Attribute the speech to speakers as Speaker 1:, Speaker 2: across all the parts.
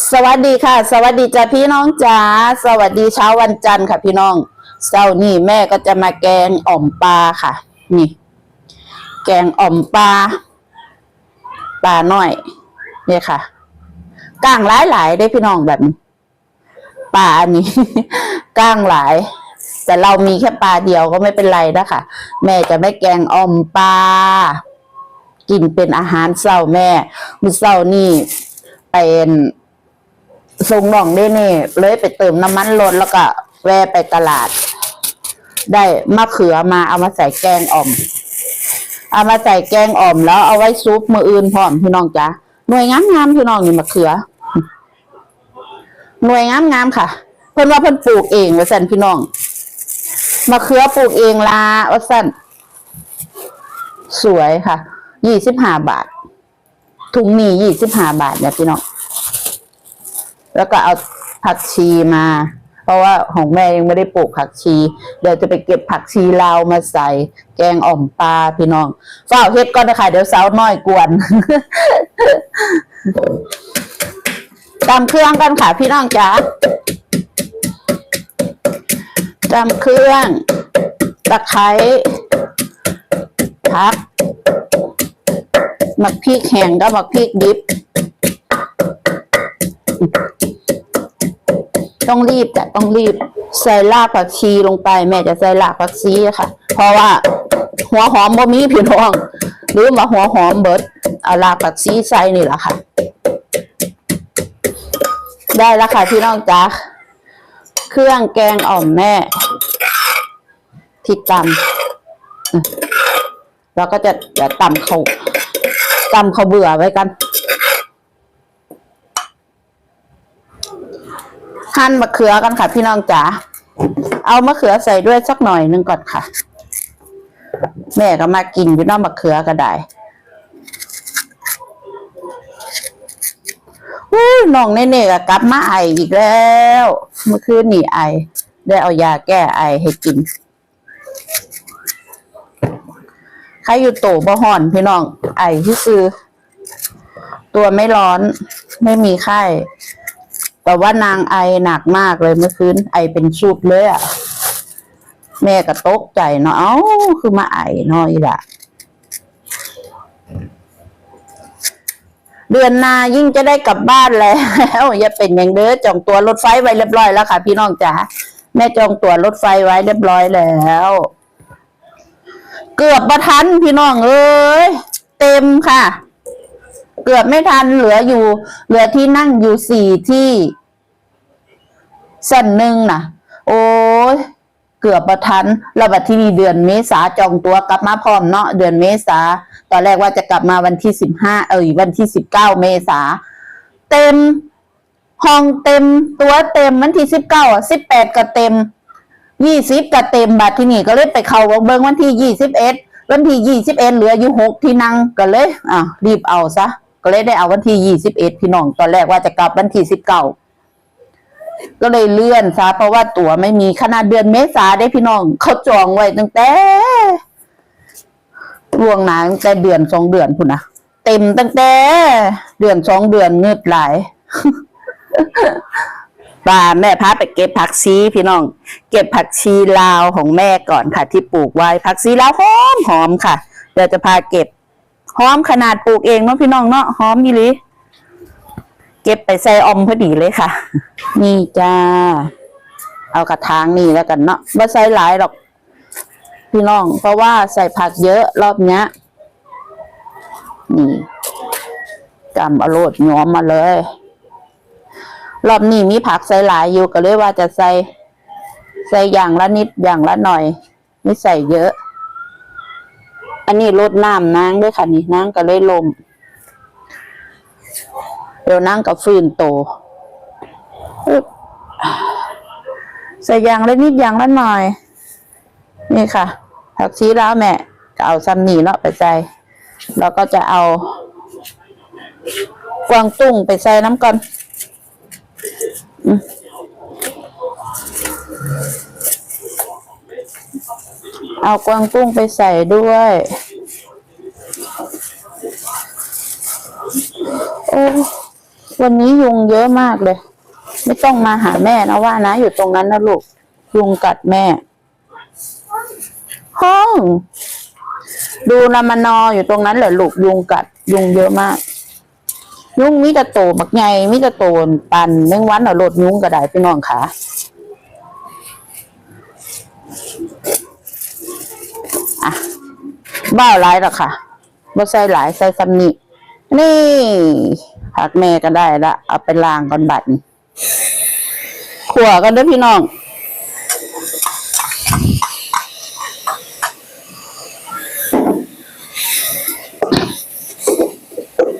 Speaker 1: สวัสดีค่ะ สวัสดีจ้าพี่น้องจ๋าสวัสดีเช้าวันจันทร์ค่ะ พี่น้องเช้านี่แม่ก็จะมาแกงอ่อมปลาค่ะ นี่ แกงอ่อมปลาปลาหน้อยเนี่ยค่ะก้างหลายหลายๆได้พี่น้องแบบนี้ปลาอันนี้ก้างหลาย แต่เรามีแค่ปลาเดียวก็ไม่เป็นไรนะคะแม่จะไม่แกงอ่อมปลากินเป็นอาหารเช้าแม่มื้อเช้านี่เป็น ส่งน้องได้นี่ เลยไปเติมน้ำมันรถแล้วก็ แวะไปตลาด ได้มะเขือมาเอามาใส่แกงอ่อม เอามาใส่แกงอ่อมแล้วเอาไว้ซุปมืออื่นพร้อมพี่น้องจ้ะหน่วยงามงามๆพี่น้องนี่มะเขือ หน่วยงามงามๆค่ะ เพิ่นว่าเพิ่นปลูกเองว่าสั่นพี่น้องมะเขือปลูกเองลาว่าสั่นสวยค่ะยี่สิบห้าบาทถุงนี้ยี่สิบห้าบาทเนี่ยพี่น้อง แล้วก็เอาผักชีมา เพราะว่าของแม่ยังไม่ได้ปลูกผักชี เดี๋ยวจะไปเก็บผักชีลาวมาใส่ แกงอ่อมปลาพี่น้องฝ้าเฮ็ดก่อนนะคะเดี๋ยวสาวน้อยกวนตำเครื่องกันค่ะพี่น้องจ๋าตำเครื่องตะไคร้พักหมักพริกแห้งกับหมักพริกดิบ ต้องรีบจ้ะต้องรีบใส่รากผักชีลงไป แม่จะใส่รากผักชีค่ะ เพราะว่า หัวหอมบ่มีพี่น้องหรือมาหัวหอมเบิดเอารากผักชีใส่นี่แหละค่ะ ได้แล้วค่ะพี่น้องจ้าเครื่องแกงอ่อมแม่ที่ตำแล้วก็จะจะตำเขาตำเขาเบื่อไว้กัน หั่นมะเขือกันค่ะ พี่น้องจ๋าเอามะเขือใส่ด้วยสักหน่อยนึงก่อนค่ะ แม่ก็มากินอยู่นอกมะเขือก็ได้อู้น้องเน่ๆก็กลับมาไออีกแล้ว เมื่อคืนนี่ไอ ได้เอายาแก้ไอให้กินใครอยู่โตบ่ห่อนพี่น้อง ไอที่ซื้อตัวไม่ร้อนไม่มีไข้ แต่ว่านางไอหนักมากเลยเมื่อคืนไอเป็นชุดเลยอะ แม่ก็ตกใจเนาะเอ้าคือมาไอนาะอีละเดือนหน้ายิ่งจะได้กลับบ้านแล้วอย่าเป็นอย่างเด้อจองตัวรถไฟไว้เรียบร้อยแล้วค่ะ พี่น้องจ๋าแม่จองตั๋วรถไฟไว้เรียบร้อยแล้ว เกือบประทันพี่น้องเอ้ยเต็มค่ะ เกือบไม่ทันเหลืออยู่ เหลือที่นั่งอยู่สี่ที่สั่นหนึ่งนะโอ้ยเกือบประทันเราบัดที่นี่เดือนเมษาจองตัวกลับมาพร้อมเนาะเดือนเมษาตอนแรกว่าจะกลับมาวันที่สิบห้าเออวันที่สิบเก้าเมษาเต็มห้องเต็มตัวเต็มวันที่สิบเก้าสิบแปดก็เต็มยี่สิบก็เต็มบัดที่นี่ก็เลยไปเข้าเบิ้งวันที่ยี่สิบเอ็ดวันที่ยี่สิบเอ็ดเหลืออยู่หกที่นั่งก็เลยอะรีบเอาซะ ก็เลยได้เอาวันที่ยี่สิบเอ็ดพี่น้องตอนแรกว่าจะกลับวันที่สิบเก้าก็เลยเลื่อนซะเพราะว่าตั๋วไม่มีขนาดเดือนเมษาได้พี่น้องเขาจองไว้ตั้งแต่ล่วงหน้าตั้งแต่เดือนสองเดือนพุ่นนะเต็มตั้งแต่เดือนสองเดือนเงืดหลายป่าแม่พาไปเก็บผักชีพี่น้อง เก็บผักชีลาวของแม่ก่อนค่ะ ที่ปลูกไว้ผักชีลาวหอมหอมค่ะเดี๋ยวจะพาเก็บ หอมขนาดปลูกเองเนาะพี่น้องเนาะหอมยี่ลิเก็บไปใส่ออมพอดีเลยค่ะ นี่จ้า เอากระถางนี่แล้วกันเนาะไม่ใส่หลายหรอก พี่น้อง เพราะว่าใส่ผักเยอะรอบเนี้ย นี่กำเอาโรดย้อมมาเลย รอบนี้มีผักใส่หลายอยู่ก็เลยว่าจะใส่ ใส่อย่างละนิดอย่างละหน่อย ไม่ใส่เยอะ อันนี้ลดน้ำนางด้วยค่ะนี่นางก็เลยลมเดี๋ยวนางกับฟืนโตใส่ยางเละนิดยางละหน่อย นี่ค่ะ ผักชีแล้วแม่ก็เอาซัมนี่เนาะไปใส่แล้วก็จะเอากวางตุ้งไปใส่น้ำก่อนอ เอากวางตุ้งไปใส่ด้วย โอ้วันนี้ยุงเยอะมากเลย ไม่ต้องมาหาแม่นะว่านะ อยู่ตรงนั้นนะลูก ยุงกัดแม่ ห้อง ดูนามานออยู่ตรงนั้นแหละลูกยุงกัด ยุงเยอะมาก ยุงมิจะโตบักใหญ่มิจะโตนปันเมื่งวันเอาโลดยุงก็ได้พี่น้องค่ะอะ บ้าหลายหรอค่ะบ่ใส่หลายใส่ซ้ำนี่นี่ผักแม่ก็ได้ละเอาไปล้างก่อนบัดนี้ขัวกันเด้อพี่น้อง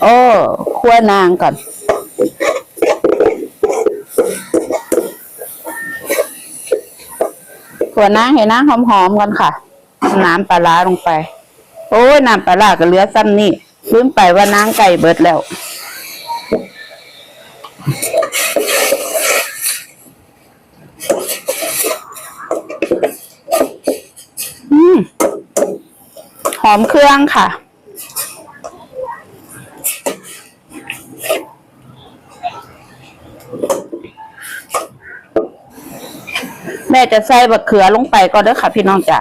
Speaker 1: โอ้คั่วนางก่อนขัวนางให้นางหอมๆก่อนค่ะ น้ำปลาร้าลงไป โอ้ยน้ำปลาร้าก็เหลือซ้ำนี่ลืมไปว่านางไก่เบิดแล้วอืมหอมเครื่องค่ะ แม่จะใส่มะเขือลงไปก่อนเด้อค่ะพี่น้องจ๋า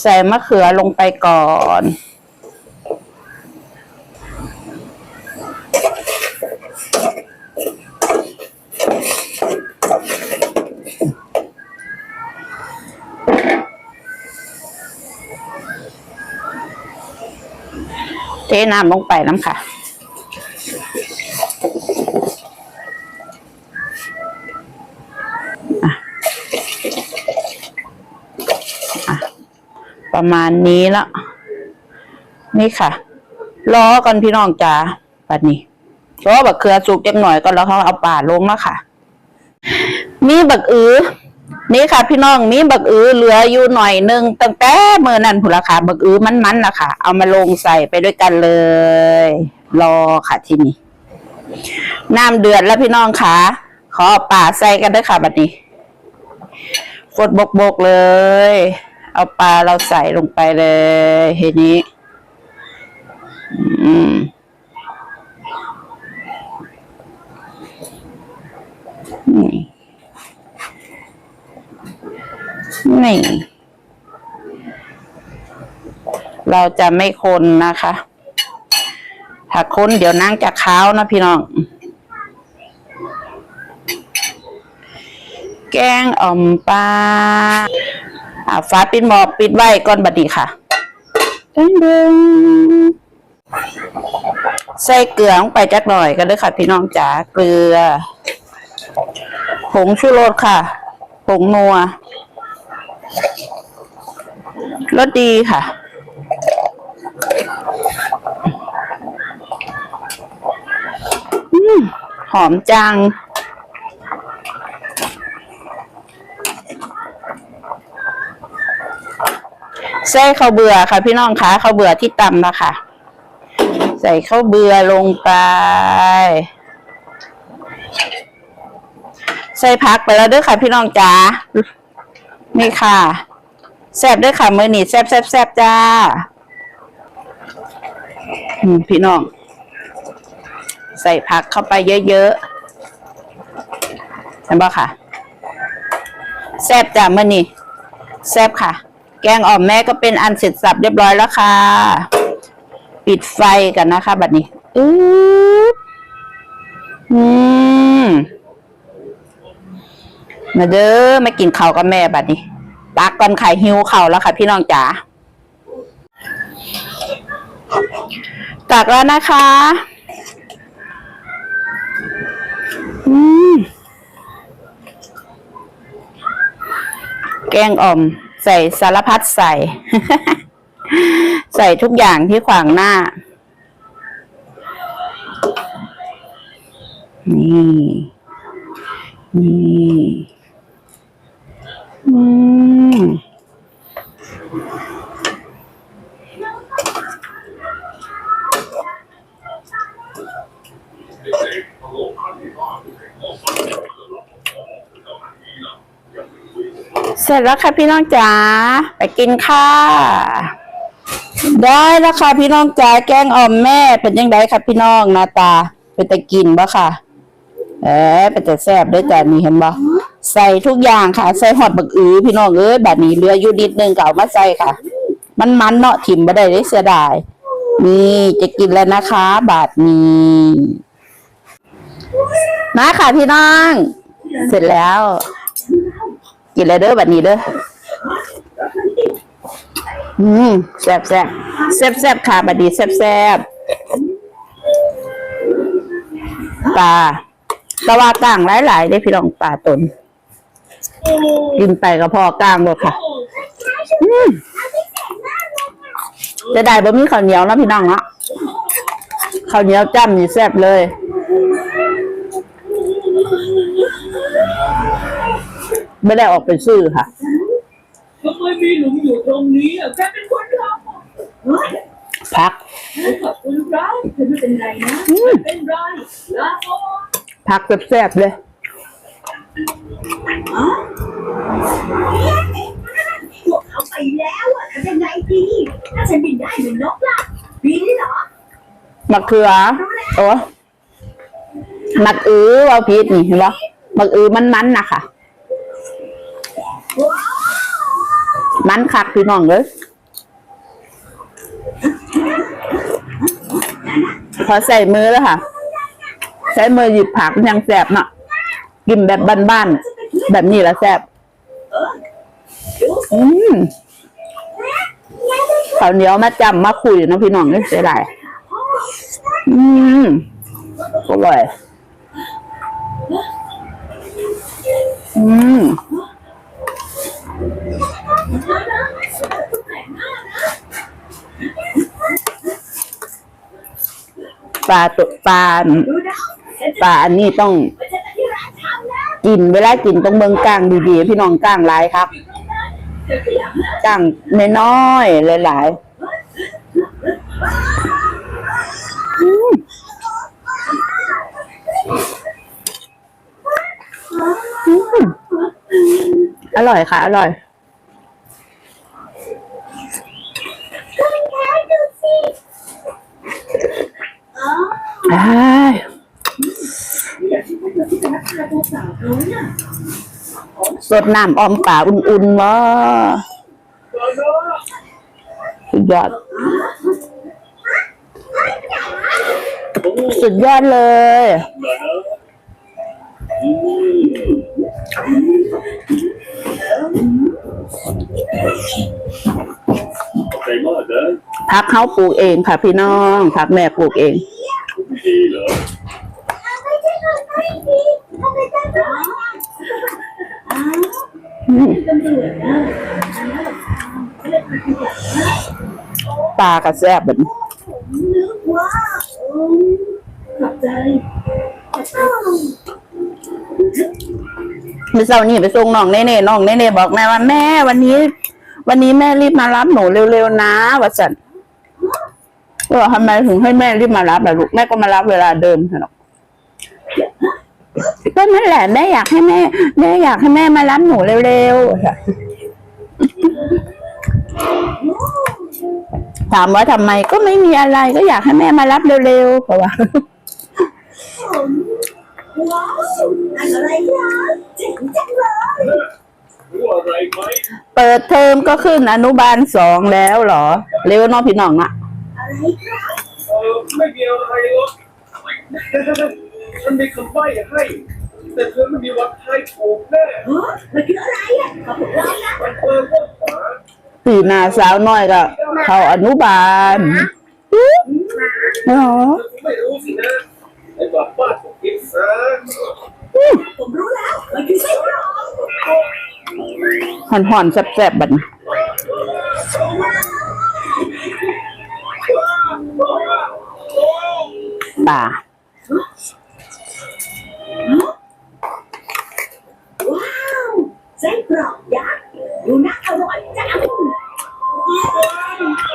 Speaker 1: ใส่มะเขือลงไปก่อน เทน้ำลงไปน้ำค่ะ ประมาณนี้ละนี่ค่ะล้อกันพี่น้องจ๋าปัดนี้ล้อบักเขือสุกจังหน่อยก็แล้วเขาเอาป่าลงแล้วค่ะ มีบักอือนี่ค่ะ พี่น้องมีบักอือเหลืออยู่หน่อยหนึงตั้งแต่เมื่อนั้นผุนละค่ะบักอือมันๆนะคะเอามาลงใส่ไปด้วยกันเลย รอค่ะที่นี่น้ำเดือดแล้วพี่น้องค่ะ ขอป่าใส่กันด้วยค่ะบัดนี้ฟดบกๆเลย เอาปลาเราใส่ลงไปเลยทีนี้ อืมนี่นี่ เราจะไม่คนนะคะ ถ้าคนเดี๋ยวนั่งจะค้าวนะพี่น้อง แกงอ่อมปลา อ่าฟ้าปิดหมอกปิดไว้ก่อนบัดนี้ค่ะดึงดึงใส่เกลือลงไปจักหน่อยกันเลยค่ะพี่น้องจ๋าเกลือผงชูรสค่ะผงนัวรสดีค่ะอืมหอมจัง ใส่ข้าวเบื่อค่ะ พี่น้องคะข้าวเบื่อที่ตำนะคะ ใส่ข้าวเบื่อลงไป ใส่ผักไปแล้วด้วยค่ะ พี่น้องจ๋านี่ค่ะแซ่บด้วยค่ะมือนี่แซ่บแซ่บแซ่บจ้าพี่น้อง ใส่ผักเข้าไปเยอะๆเห็นปะค่ะ แซ่บจ้ามือนี่แซ่บค่ะ แกงอ่อมแม่ก็เป็นอันเสร็จสับเรียบร้อยแล้วค่ะ ปิดไฟกันนะคะบัดนี้อืออืมมาเด้อมากินข้าวกับแม่บัดนี้ตักก่อนไข่หิวข้าวแล้วค่ะพี่น้องจ๋าตักแล้วนะคะ อืม แกงอ่อม ใส่สารพัดใส่ ใส่ทุกอย่างที่ขวางหน้า นี่ นี่ อืม สร็จแล้วค่ะพี่น้องจ๋าไปกินค่ะ ได้แล้วค่ะพี่น้องจ๋าแกงอ่อมแม่เป็นยังไงครับพี่น้องหน้าตาไปเป็นตะกินบ่ค่ะ เอ๊ะเป็นแต่แซ่บด้วยจ้ะนี่เห็นบ่ใส่ทุกอย่างค่ะ ใส่หอดบักอือพี่น้องเอ้ยแบบนี้เหลืออยู่นิดนึงเก็เอามาใส่ค่ะ มันมันเนาะถิ่มบ่ได้ได้เสียดายนี่จะกินแล้วนะคะ บาทนี้มาค่ะพี่น้อง เสร็จแล้ว กินเลยเด้อแบบนี้เด้ออืมแซ่บแซ่บแซ่บแซ่บค่ะบัดนี้แซ่บแซ่บปลาตะวากลางหลายๆได้พี่น้องปลาตนกินไปก็พอกลางเลยค่ะ อืมจะได้บะหมี่ข้าวเหนียวนะพี่น้องเนาะข้าวเหนียวจ้ำนี่แซ่บเลย ไม่ได้ออกไปซื้อค่ะ
Speaker 2: ทำไมมีหลุมอยู่ตรงนี้อะแกเป็นคนทำอะเฮ้ย
Speaker 1: พัก
Speaker 2: ขอบคุณครับเธอไม่เป็นไรนะไม่เป็นไรลาก่อน
Speaker 1: พักแซ่บๆเลย
Speaker 2: พวกเขาไปแล้วอะทำยังไงดีถ้าฉันบินได้เหมือนนกล่ะบินเหรอ
Speaker 1: มะเขือโอ้มักอือว่าพีดนี่เห็นปะมักอือมันมันๆนะคะ
Speaker 2: ว้าว
Speaker 1: มันคักพี่น้องเลยพอใส่มือแล้วค่ะ ใช้มือหยิบผักมันยังแสบเนาะกินแบบบ้านๆแบบนี้ละแสบอืมข้าวเหนียวมาจำมาคุยนะพี่น้องเลยเสียดายอืมอร่อยอืม ปลาตัวปลาปลาอันนี้ต้องกินเวลากินต้องเบิ่งกลางดีๆ พี่น้องกลางหลายครับกลางน้อยๆหลายๆอร่อยค่ะ อร่อย
Speaker 2: อ๋อ
Speaker 1: อ้าย
Speaker 2: อยากที่ว่าเธอที่จะรักษาตัว สาวเขาน่ะ
Speaker 1: สดน้ำออมป่าอุ่นๆวะสุดยอด สุดยอดเลย
Speaker 3: ใจมากนะ
Speaker 1: พักเขาปลูกเองค่ะพี่น้องพักแม่ปลูกเอง ปลากระแซบแบบนี้
Speaker 2: นึกว่าเออขอบใจ
Speaker 1: เมื่อเช้านี้ไปส่งน้องเน่ๆน้องเน่ๆบอกแม่ว่าแม่วันนี้ วันนี้แม่รีบมารับหนูเร็วๆนะว่าสันก็ทำไมถึงให้แม่รีบมารับล่ะลูกแม่ก็มารับเวลาเดิมค่ะก็นั่นแหละแม่อยากให้แม่แม่อยากให้แม่มารับหนูเร็วๆ ถามว่าทำไมก็ไม่มีอะไรก็อยากให้แม่มารับเร็วๆเพราะว่า
Speaker 2: ว้าวอะไรนะเจ๋งจังเลย
Speaker 3: รู้อะไรไหม
Speaker 1: เปิดเทอมก็ขึ้นอนุบาลสองแล้วเหรอ เร็วเนาะพี่น้องอะ
Speaker 2: อะไรครับ
Speaker 3: เออไม่มีอะไรหรอกฉันมีคำใบ้ให้ แต่เธอไม่มีวันทายถูกแน่
Speaker 2: เฮ้ยมันคืออะไรอะขอบคุณเรานะ
Speaker 3: มันเปิดว่าขวา
Speaker 1: สีหนาสาวน้อยก็เข้าอนุบาลเหรอ
Speaker 3: เธอไม่รู้สินะไอ้บ้าบ้าของกินซะ
Speaker 2: ผมรู้แล้วมันคือไส้กรอก
Speaker 1: ห่อนห่อนๆแซ่บๆบัดนี้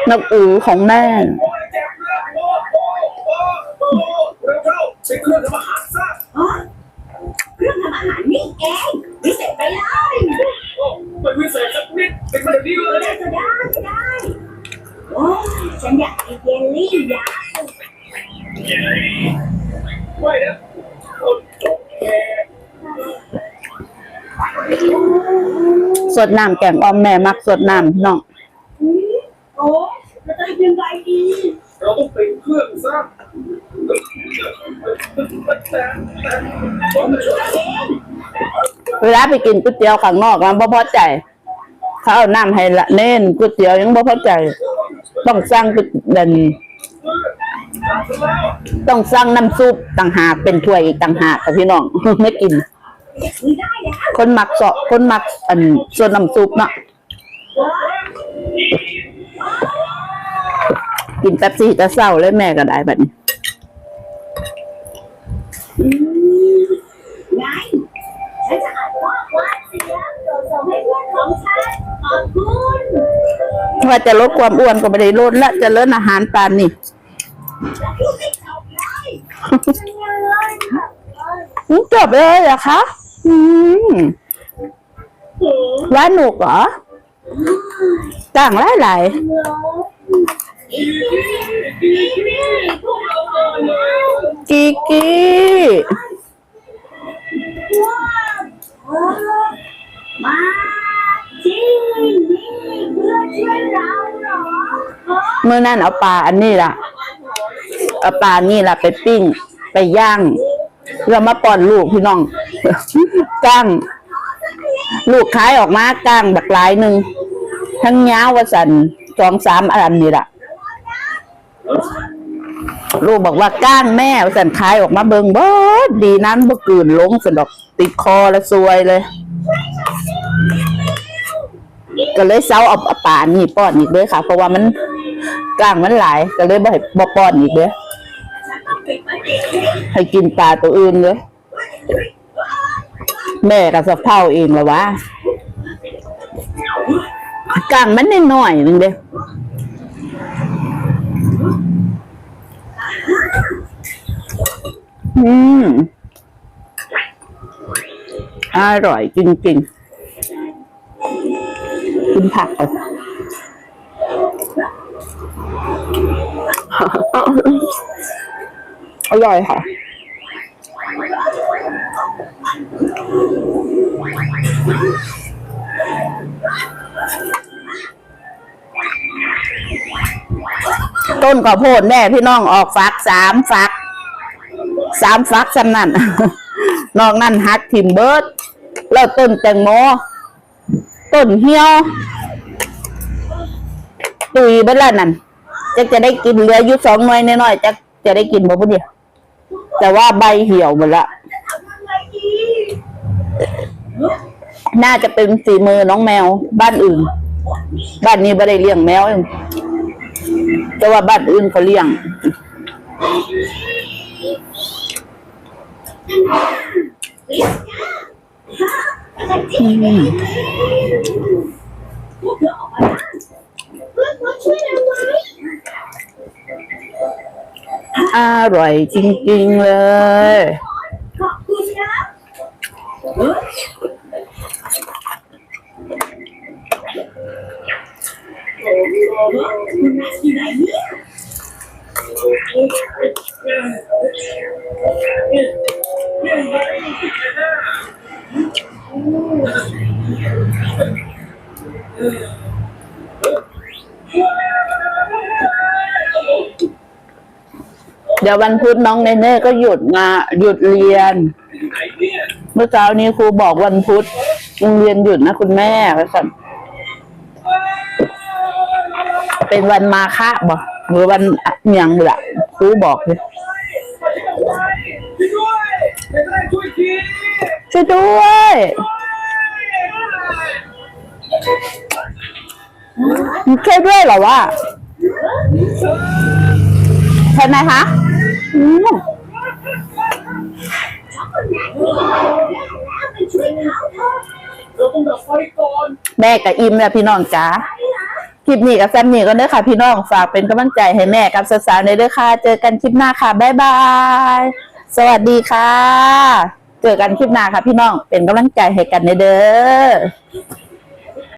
Speaker 2: น
Speaker 1: กอูของแม่
Speaker 3: ใช้เครื่องทำอาหารซะ
Speaker 2: อ๋เองทนี่เองวิเศษไปเลย
Speaker 3: ไม่วิเศษสักนิดเป็นแบบนี้เลย
Speaker 2: ได้ะก็ได้ก็ได้โอ้ยฉันอยากกินเยลลี่ยาไม่
Speaker 3: นะคนตกแส
Speaker 1: วดน้ำแกงออมแม่มักสวดน้ำน้อง
Speaker 3: เว
Speaker 1: ลาไปกินก๋วยเตี๋ยวข้างนอกมันบ่พอใจ เขาเอาน้ำให้ละเน้นก๋วยเตี๋ยวยังบ่พอใจ ต้องสั่งก๋วยเด่นต้องสั่งน้ำซุปต่างหากเป็นถ้วยอีกต่างหากค่ะพี่น้องไม่กิน คนมักเสาะคนมักอันส่วนน้ำซุปเนาะกินแป๊บซี่จะเศร้าเลยแม่ก็ได้แบบนี้
Speaker 2: อืมไงฉันจะอัดข้อความเสียงส่งให้เพื่อนของฉันขอบคุณ
Speaker 1: ว่าจะลดความอ้วนก็ไม่ได้ลดละจะเลิศอาหารปานนี่
Speaker 2: และพูดไม่จบเลยเป็นยังไงค่ะ
Speaker 1: อืมจบเลยเหรอคะ อืม
Speaker 2: เก๋
Speaker 1: ร้านหนุกเหรอจ้างหลายหลาย
Speaker 2: เนอะอีนี่อีนี่พวกเรามาแล้ว
Speaker 1: ๆกีกี้
Speaker 2: ว้าวเออมาจริงนี่เพื่อช่วยเราเหรอเมื่
Speaker 1: อนั้นเอาปลาอันนี้ล่ะ เอาปลานี่ล่ะ ไปปิ้ง ไปย่างเรามาป้อนลูกพี่น้องก้างลูกขายออกมาก้างบักหลายหนึ่งทั้งยาววสันสองสามอันนี่ล่ะ ลูกบอกว่าก้างแม่สันขายออกมาเบิงบดดีนั้นบ่กืนลงสนดอกติดคอและซวยเลย ก็เลยเซาเอาเอาป่านี่ป้อนอีกเลยค่ะ เพราะว่ามันกลางมันหลาย ก็เลยบ่ให้บ่ป้อนอีกเลยให้กินปลาตัวอื่นเลยแม่กับสะเพร่าเองละวะกลางมันนิดหน่อยๆนึงเด้ อืมอร่อยจริงๆกินผักเอาอร่อยค่ะ ต้นข้าวโพดแม่พี่น้องออกฝักสามฝัก สามฝักสำนั่นนอกนั้นฮักทิมเบิร์ดแล้วต้นแตงโมต้นเหี่ยว ตุยเบิดแล้วนั่นจะจะได้กินเหลืออยู่สองหน่วยน้อยๆจะจะได้กินบ่พุ่นเดียวแต่ว่าใบเหี่ยวหมดละน่าจะเป็นสีมือน้องแมว บ้านอื่น บ้านนี้ไม่ได้เลี้ยงแมวเองแต่ว่าบ้านอื่นเขาเลี้ยง
Speaker 2: ฉันจริงพวกเธ อร่
Speaker 1: อยจริง ๆ เลย
Speaker 2: อ เดี๋
Speaker 1: ยววันพุธน้องเนเน่ก็หยุดงานหยุดเรียน
Speaker 3: เมื่
Speaker 1: อเช้านี้ครูบอกวันพุธโรงเรียนหยุดนะคุณแม่ไว้ก่อนเป็นวันมาฆะบ่หรือวันอะเมียงนี่แหละครูบอกเลย
Speaker 3: ช่ย ช่วย
Speaker 1: ด้วย ช่วยด้วยเหรอวะใช่ไหมคะแม่กับอิมและพี่น้องจ๋าคลิปนี้กับแซมนี่ก็เด้อค่ะ พี่น้องฝากเป็นกำลังใจให้แม่กับสาวๆในเด้อค่ะ เจอกันคลิปหน้าค่ะ บ๊ายบาย สวัสดีค่ะ เจอกันคลิปหน้าค่ะพี่น้อง เป็นกำลังใจให้กันในเด้อ